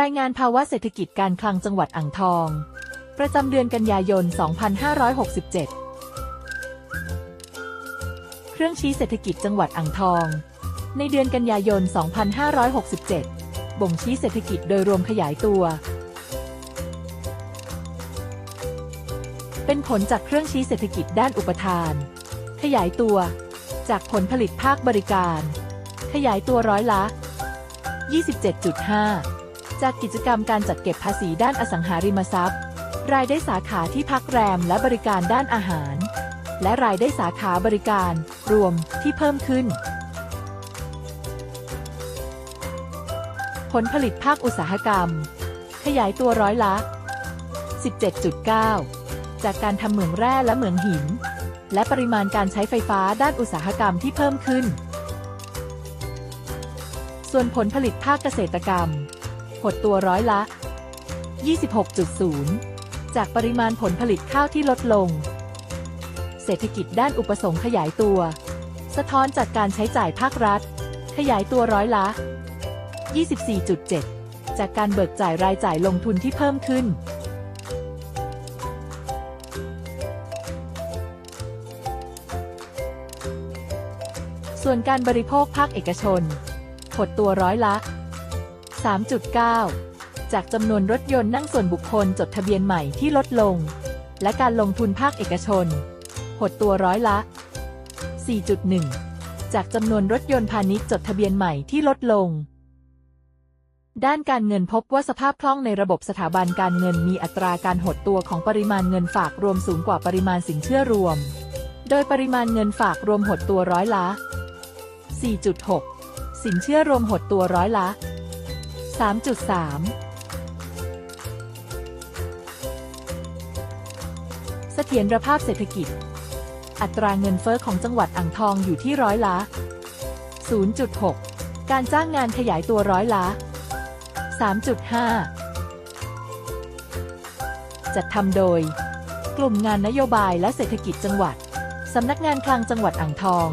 รายงานภาวะเศรษฐกิจการคลังจังหวัดอ่างทอง ประจำเดือนกันยายน 2567 เครื่องชี้เศรษฐกิจจังหวัดอ่างทอง ในเดือนกันยายน 2567 บ่งชี้เศรษฐกิจโดยรวมขยายตัว เป็นผลจากเครื่องชี้เศรษฐกิจด้านอุปทาน ขยายตัว จากผลผลิตภาคบริการ ขยายตัวร้อยละ 27.5 จากกิจกรรมการจัดเก็บภาษีด้านอสังหาริมทรัพย์ รายได้สาขาที่พักแรมและบริการด้านอาหาร และรายได้สาขาบริการ รวมที่เพิ่มขึ้น ผลผลิตภาคอุตสาหกรรม ขยายตัวร้อยละ 17.9 จากการทำเหมืองแร่และเหมืองหิน และปริมาณการใช้ไฟฟ้าด้านอุตสาหกรรมที่เพิ่มขึ้นส่วนผลผลิตภาคเกษตรกรรม หดตัวร้อยละ 26.0 จากปริมาณผลผลิตข้าวที่ลดลง เศรษฐกิจด้านอุปสงค์ขยายตัว สะท้อนจากการใช้จ่ายภาครัฐ ขยายตัวร้อยละ 24.7 จากการเบิกจ่ายรายจ่ายลงทุนที่เพิ่มขึ้นส่วนการบริโภคภาคเอกชน หดตัวร้อยละ 3.9 จากจำนวนรถยนต์นั่งส่วนบุคคลจดทะเบียนใหม่ที่ลดลง และการลงทุนภาคเอกชน หดตัวร้อยละ 4.1 จากจำนวนรถยนต์พาณิชย์จดทะเบียนใหม่ที่ลดลง ด้านการเงินพบว่าสภาพคล่องในระบบสถาบันการเงินมีอัตราการหดตัวของปริมาณเงินฝากรวมสูงกว่าปริมาณสินเชื่อรวม โดยปริมาณเงินฝากรวมหดตัวร้อยละ 4.6 สินเชื่อรวมหดตัวร้อยละ 3.3 เสถียรภาพเศรษฐกิจ อัตราเงินเฟอ้อของจังหวัดอ่างทองอยู่ที่ร้อยละ 0.6 การจ้างงานขยายตัวร้อยละ 3.5 จัดทำโดย กลุ่มงานนโยบายและเศรษฐกิจจังหวัด สำนักงานคลังจังหวัดอ่างทอง